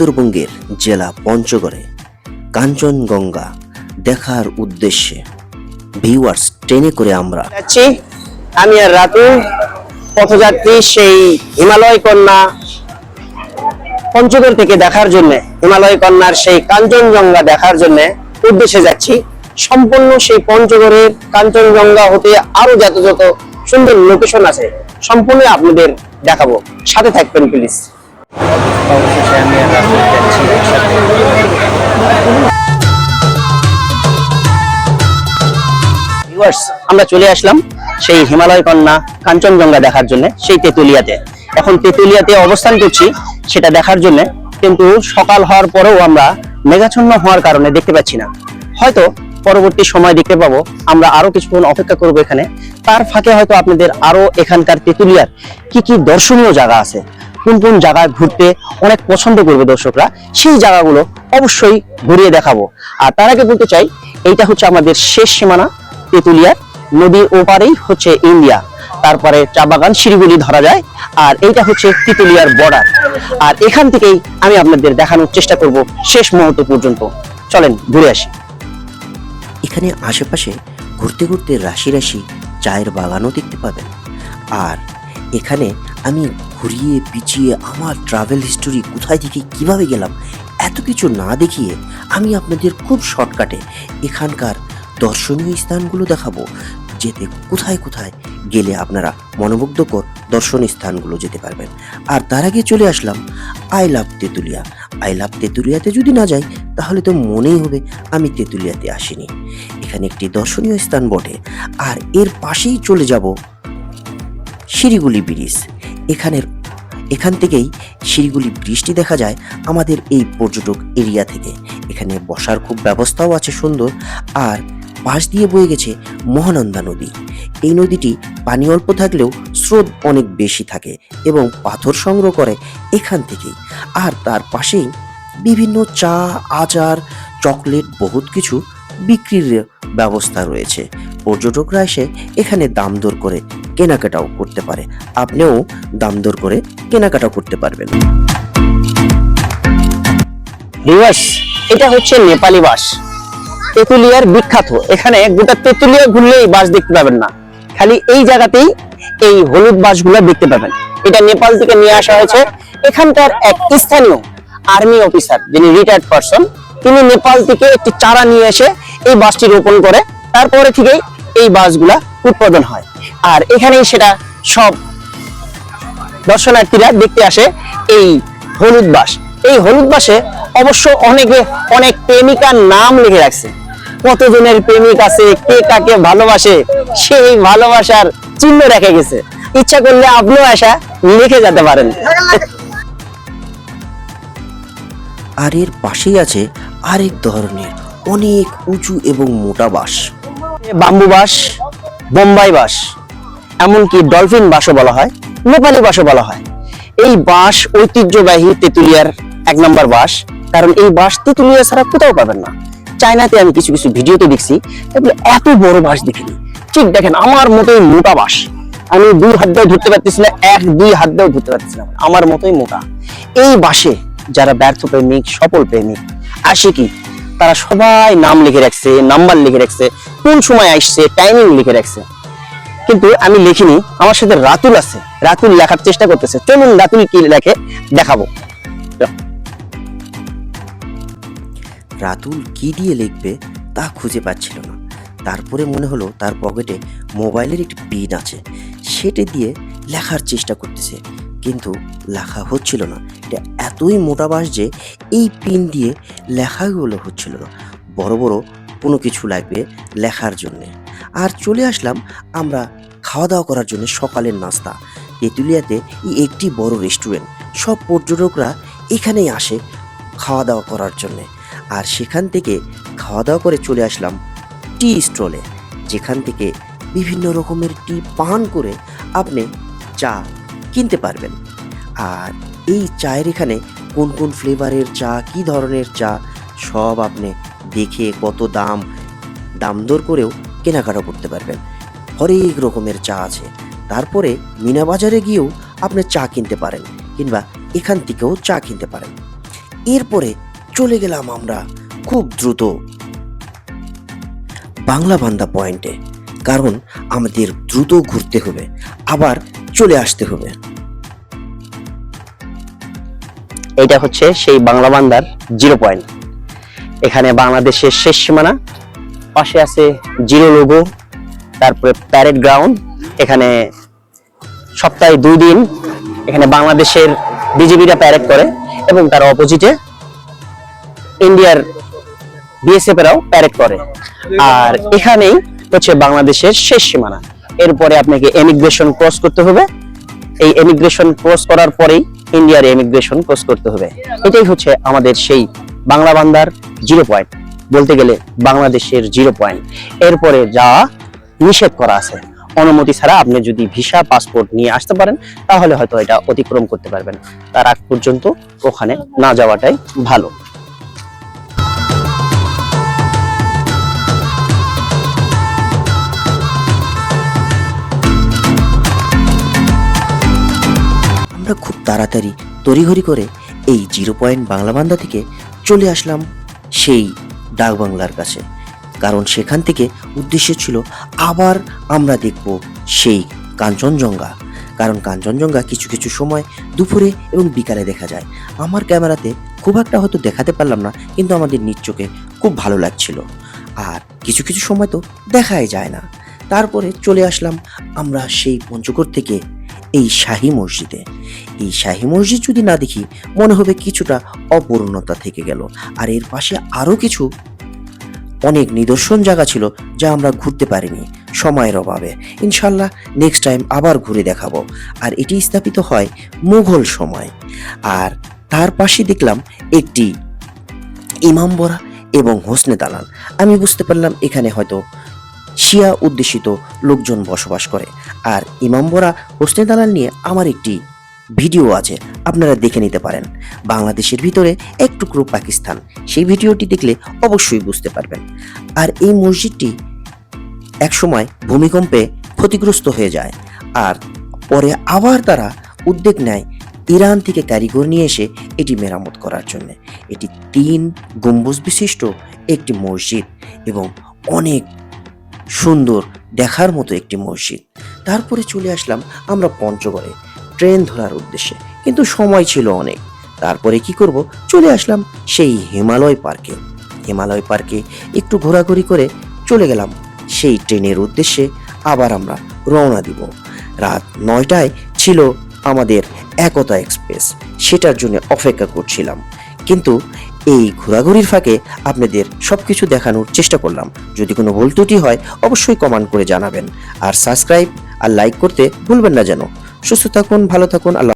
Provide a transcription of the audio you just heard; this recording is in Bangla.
উত্তরবঙ্গের জেলা পঞ্চগড়ে কাঞ্চনগঙ্গা দেখার উদ্দেশ্যে ভিউয়ার্স ট্রেনে করে আমরা যাচ্ছি। আমি আর রাতুল পথযাত্রী সেই হিমালয় কন্যা পঞ্চগড় থেকে দেখার জন্য, হিমালয় কন্যার সেই কাঞ্চনজঙ্ঘা দেখার জন্য উদ্দেশ্যে যাচ্ছি। সম্পূর্ণ সেই পঞ্চগড়ের কাঞ্চনজঙ্ঘা হতে আরও যত যত সুন্দর লোকেশন আছে সম্পূর্ণ আপনাদের দেখাবো। সাথে থাকবেন প্লিজ আমি আর রাতুল যাচ্ছি একসাথে। আমরা চলে আসলাম সেই হিমালয় কন্যা কাঞ্চনজঙ্ঘা দেখার জন্য, সেই তেতুলিয়াতে। এখন তেতুলিয়াতে অবস্থান করছি সেটা দেখার জন্য, কিন্তু সকাল হওয়ার পরেও আমরা মেঘাচ্ছন্ন হওয়ার কারণে দেখতে পাচ্ছি না। হয়তো পরবর্তী সময় দেখতে পাবো, আমরা আরও কিছুক্ষণ অপেক্ষা করব এখানে। তার ফাঁকে হয়তো আপনাদের আরও এখানকার তেতুলিয়ার কি কি দর্শনীয় জায়গা আছে কোন কোন জায়গায় ঘুরতে অনেক পছন্দ করবে দর্শকরা, সেই জায়গাগুলো অবশ্যই ঘুরিয়ে দেখাবো। আর তার আগে বলতে চাই, এইটা হচ্ছে আমাদের শেষ সীমানা তেতুলিয়ার নদীর ওপারেই হচ্ছে ইন্ডিয়া। তারপরে চা বাগান, শিলিগুড়ি ধরা যায়। আর এইটা হচ্ছে তেতুলিয়ার বর্ডার আর এখান থেকেই আমি আপনাদের দেখানোর চেষ্টা করব শেষ মুহূর্ত পর্যন্ত। চলেন, ঘুরে আসি। এখানে আশেপাশে ঘুরতে ঘুরতে রাশি রাশি চায়ের বাগানও দেখতে পাবেন। আর এখানে আমি ঘুরিয়ে পিছিয়ে আমার ট্রাভেল হিস্টোরি কোথায় থেকে কীভাবে গেলাম, এত কিছু না দেখিয়ে আমি আপনাদের খুব শর্টকাটে এখানকার দর্শনীয় স্থানগুলো দেখাবো, যেতে কোথায় কোথায় গেলে আপনারা মনোমুগ্ধকর দর্শনীয় স্থানগুলো যেতে পারবেন। আর তার আগে চলে আসলাম I love Tetulia. I love তেঁতুলিয়াতে যদি না যাই, তাহলে তো মনেই হবে আমি তেঁতুলিয়াতে আসিনি। এখানে একটি দর্শনীয় স্থান বটে। আর এর পাশেই চলে যাব শিরিগুলি ব্রিজ। এখানের, এখান থেকেই শিরিগুলি বৃষ্টি দেখা যায় আমাদের এই পর্যটক এরিয়া থেকে। এখানে বসার খুব ব্যবস্থাও আছে সুন্দর, আর পাশ দিয়ে বয়ে গেছে মহানন্দা নদী। এই নদীটি পানি অল্প থাকলেও স্রোত অনেক বেশি থাকে এবং পাথর সংগ্রহ করে এখান থেকেই। আর তার পাশেই বিভিন্ন চা, আচার, চকলেট, বহুত কিছু বিক্রির ব্যবস্থা রয়েছে। পর্যটকরা এসে এখানে দাম দর করে কেনাকাটাও করতে পারে। আপনিও দাম দর করে কেনাকাটা করতে পারবেন। এটা হচ্ছে নেপালি বাস। তেতুলিয়ার বিখ্যাত। এখানে গোটা তেতুলিয়া ঘুরলেই বাস দেখতে পাবেন না। খালি এই জায়গাতেই এই হলুদ বাসগুলো দেখতে পাবেন। এটা নেপাল থেকে নিয়ে আসা হয়েছে। এখানকার এক স্থানীয় আর্মি অফিসার, যিনি রিটায়ার্ড পারসন তিনি নেপাল থেকে একটি চারা নিয়ে এসে এই বাসটি রোপণ করে তারপরে থেকেই এই বাসগুলা উৎপাদন হয়। আর এখানেই সেটা সব দর্শনার্থীরা দেখতে আসে এই হলুদ বাস। এই হলুদ বাসে অবশ্য অনেকে অনেক প্রেমিকার নাম লিখে রাখছে। কতজনের প্রেমিক আছে, কে কাকে ভালোবাসে, সেই ভালোবাসার চিহ্ন রেখে গেছে। ইচ্ছা করলে আপনিও আসা লিখে যেতে পারেন। আর এর পাশেই আছে আরেক ধরনের অনেক উঁচু এবং মোটা বাস বাম্বু বাস বোম্বাই বাস এমনকি ডলফিন বাসও বলা হয়, নেপালি বাসও বলা হয়। এই বাস ঐতিহ্যবাহী তেতুলিয়ার এক নম্বর বাস কারণ এই বাস তেতুলিয়া ছাড়া কোথাও পাবেন না। চায়নাতে আমি কিছু কিছু ভিডিওতে দেখছি এগুলো এত বড় বাস দেখিনি। ঠিক দেখেন, আমার মতোই মোটা বাস আমি দুই হাত দিয়েও ধরতে পারতেছি না, এক, দুই হাত দিয়েও ধরতে পারতেছি না। আমার মতোই মোটা। এই বাসে যারা ব্যর্থ প্রেমিক, সফল প্রেমিক, আসে কি? তারা সবাই নাম লিখে রাখছে নাম্বার লিখে রাখছে, কোন সময় আসছে টাইমিং লিখে রাখছে। কিন্তু আমি লিখিনি, আমার সাথে রাতুল আছে, রাতুল লেখার চেষ্টা করতেছে। চলুন রাতুল কি লেখে, দেখাবো। রাতুল কি দিয়ে লিখবে, তা খুঁজে পাচ্ছিল না। তারপরে মনে হলো তার পকেটে মোবাইলের একটি পিন আছে। সেটা দিয়ে লেখার চেষ্টা করতেছে। কিন্তু লেখা হচ্ছিল না। এটা এতই মোটা বাস যে এই পিন দিয়ে লেখাগুলো হচ্ছিল না। বড় বড় কোনো কিছু লাগবে লেখার জন্যে। আর চলে আসলাম আমরা খাওয়া দাওয়া করার জন্য সকালের নাস্তা। তেঁতুলিয়াতে একটি বড় রেস্টুরেন্ট সব পর্যটকরা এখানেই আসে খাওয়া দাওয়া করার জন্যে। আর সেখান থেকে খাওয়া দাওয়া করে চলে আসলাম টি স্টলে যেখান থেকে বিভিন্ন রকমের টি পান করে আপনি চা কিনতে পারবেন। আর এই চায়ের এখানে কোন কোন ফ্লেভারের চা, কি ধরনের চা, সব আপনি দেখে কত দাম দাম দর করেও কেনাকাটা করতে পারবেন। হরেক রকমের চা আছে। তারপরে মিনা বাজারে গিয়েও আপনি চা কিনতে পারেন কিংবা এখান থেকেও চা কিনতে পারেন। এরপরে চলে গেলাম আমরা খুব দ্রুত বাংলা বান্দা পয়েন্টে। কারণ আমাদের দ্রুত ঘুরতে হবে। আবার চলে আসতে হবে। এটা হচ্ছে সেই বাংলা বান্দার জিরো পয়েন্ট। এখানে বাংলাদেশের শেষ সীমানা, পাশে আছে জিরো লোগো, তারপরে প্যারেড গ্রাউন্ড, এখানে সপ্তাহে দুই দিন এখানে বাংলাদেশের বিজেপিরা প্যারেড করে এবং তার অপোজিটে ইন্ডিয়ার বিএসএফ এরাও প্যারেড করে। আর এখানেই হচ্ছে বাংলাদেশের শেষ সীমানা। এরপরে আপনাকে এমিগ্রেশন ক্রস করতে হবে। এই এমিগ্রেশন ক্রস করার পরেই ইন্ডিয়ার এমিগ্রেশন ক্রস করতে হবে। এটাই হচ্ছে আমাদের সেই বাংলা বান্দার জিরো পয়েন্ট বলতে গেলে বাংলাদেশের জিরো পয়েন্ট এরপরে যা নিষেধ করা আছে, অনুমতি ছাড়া আপনি যদি ভিসা পাসপোর্ট নিয়ে আসতে পারেন, তাহলে হয়তো এটা অতিক্রম করতে পারবেন। তার আগ পর্যন্ত ওখানে না যাওয়াটাই ভালো। আমরা খুব তাড়াতাড়ি তড়িঘড়ি করে এই জিরো পয়েন্ট বাংলা বান্দা থেকে চলে আসলাম সেই ডাক বাংলার কাছে। কারণ সেখান থেকে উদ্দেশ্য ছিল আবার আমরা দেখব সেই কাঞ্চনজঙ্ঘা। কারণ কাঞ্চনজঙ্ঘা কিছু কিছু সময় দুপুরে এবং বিকালে দেখা যায়। আমার ক্যামেরাতে খুব একটা হয়তো দেখাতে পারলাম না, কিন্তু আমাদের নিজ চোখে খুব ভালো লাগছিল। আর কিছু কিছু সময় তো দেখাই যায় না। তারপরে চলে আসলাম আমরা সেই পঞ্চগড় থেকে এই শাহী মসজিদে। এই শাহী মসজিদ যদি না দেখি, মনে হবে কিছুটা অপূর্ণতা থেকে গেল। আর এর পাশে আরও কিছু অনেক নিদর্শন জায়গা ছিল যা আমরা ঘুরতে পারিনি সময়ের অভাবে। ইনশাল্লাহ নেক্সট টাইম আবার ঘুরে দেখাবো। আর এটি স্থাপিত হয় মুঘল সময়। আর তার পাশে দেখলাম একটি ইমামবরা এবং হোসনে দালান আমি বুঝতে পারলাম এখানে হয়তো শিয়া উদ্দেশিত লোকজন বসবাস করে। আর ইমামবরা হোসনে দালাল নিয়ে আমার একটি ভিডিও আছে, আপনারা দেখে নিতে পারেন। বাংলাদেশের ভিতরে এক টুকরো পাকিস্তান। সেই ভিডিওটি দেখলে অবশ্যই বুঝতে পারবেন। আর এই মসজিদটি একসময় ভূমিকম্পে ক্ষতিগ্রস্ত হয়ে যায়। আর পরে আবার তারা উদ্যোগ নেয় ইরান থেকে কারিগর নিয়ে এসে এটি মেরামত করার জন্য। এটি তিন গম্বুজ বিশিষ্ট একটি মসজিদ এবং অনেক সুন্দর দেখার মতো একটি মসজিদ। তারপরে চলে আসলাম আমরা পঞ্চগড়ে। ট্রেন ধরার উদ্দেশ্যে, কিন্তু সময় ছিল অনেক। তারপরে কি করব? চলে আসলাম সেই হিমালয় পার্কে। হিমালয় পার্কে একটু ঘোরাঘুরি করে চলে গেলাম। সেই ট্রেনের উদ্দেশ্যে আবার আমরা রওনা দিব। রাত নয়টায় ছিল আমাদের একতা এক্সপ্রেস। সেটার জন্য অপেক্ষা করছিলাম। কিন্তু এই ঘোরাঘুরির ফাঁকে আপনাদের সব কিছু দেখানোর চেষ্টা করলাম। যদি কোনো ভুল ত্রুটি হয়, অবশ্যই কমেন্ট করে জানাবেন। আর সাবস্ক্রাইব আর লাইক করতে ভুলবেন না যেন। সুস্থ থাকুন, ভালো থাকুন, আল্লাহ